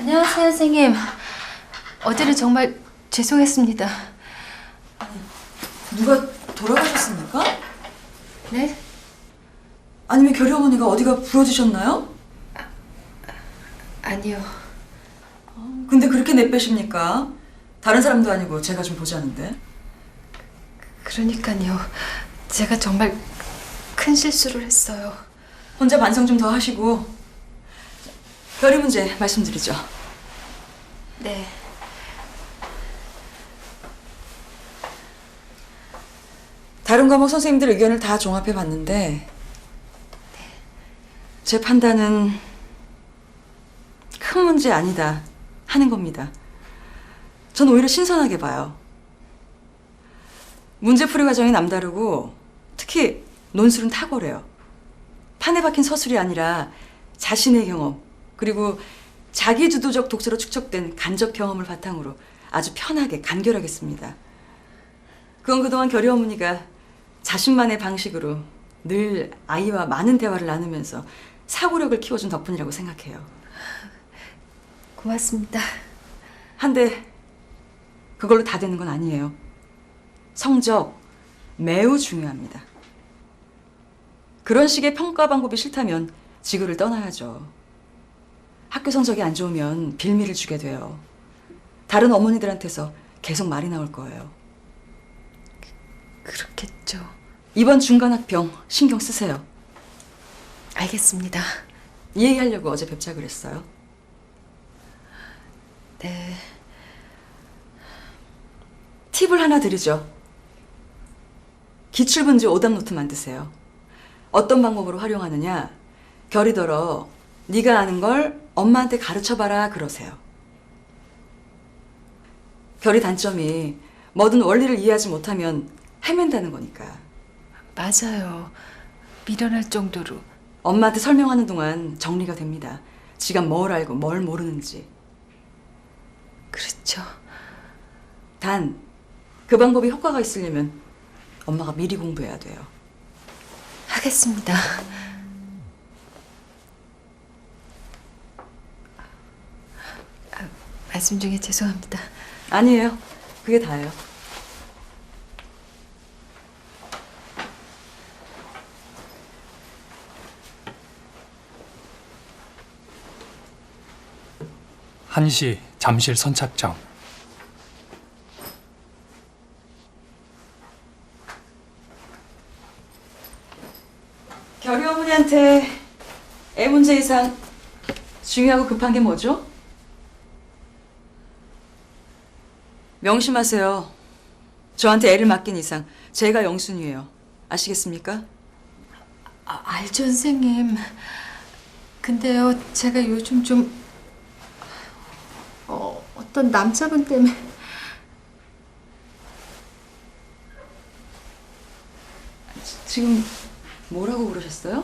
안녕하세요, 선생님. 어제는 정말 죄송했습니다. 누가 돌아가셨습니까? 네? 아니면 결희 어머니가 어디가 부러지셨나요? 아니요. 근데 그렇게 내빼십니까? 다른 사람도 아니고 제가 좀 보자는데. 그러니까요. 제가 정말 큰 실수를 했어요. 혼자 반성 좀 더 하시고. 결희 문제 말씀드리죠. 네. 다른 과목 선생님들 의견을 다 종합해 봤는데 제 판단은 큰 문제 아니다 하는 겁니다. 전 오히려 신선하게 봐요. 문제풀이 과정이 남다르고 특히 논술은 탁월해요. 판에 박힌 서술이 아니라 자신의 경험 그리고 자기 주도적 독서로 축적된 간접 경험을 바탕으로 아주 편하게 간결하게 씁니다. 그건 그동안 결희 어머니가 자신만의 방식으로 늘 아이와 많은 대화를 나누면서 사고력을 키워준 덕분이라고 생각해요. 고맙습니다. 한데 그걸로 다 되는 건 아니에요. 성적 매우 중요합니다. 그런 식의 평가 방법이 싫다면 지구를 떠나야죠. 학교 성적이 안 좋으면 빌미를 주게 돼요. 다른 어머니들한테서 계속 말이 나올 거예요. 그렇겠죠. 이번 중간 학평 신경 쓰세요. 알겠습니다. 이 얘기하려고 어제 뵙자 그랬어요. 네. 팁을 하나 드리죠. 기출문제 오답 노트 만드세요. 어떤 방법으로 활용하느냐? 결이더러 네가 아는 걸 엄마한테 가르쳐봐라 그러세요. 결이 단점이 뭐든 원리를 이해하지 못하면 헤맨다는 거니까. 맞아요. 미련할 정도로. 엄마한테 설명하는 동안 정리가 됩니다. 지가 뭘 알고 뭘 모르는지. 그렇죠. 단, 그 방법이 효과가 있으려면 엄마가 미리 공부해야 돼요. 하겠습니다. 아, 말씀 중에 죄송합니다. 아니에요. 그게 다예요. 한시 잠실 선착장 결희 어머니한테 애 문제 이상 중요하고 급한 게 뭐죠? 명심하세요. 저한테 애를 맡긴 이상 제가 영순이에요. 아시겠습니까? 아, 알죠, 선생님. 근데요, 제가 요즘 좀 어, 어떤 남자분 때문에 지금 뭐라고 그러셨어요?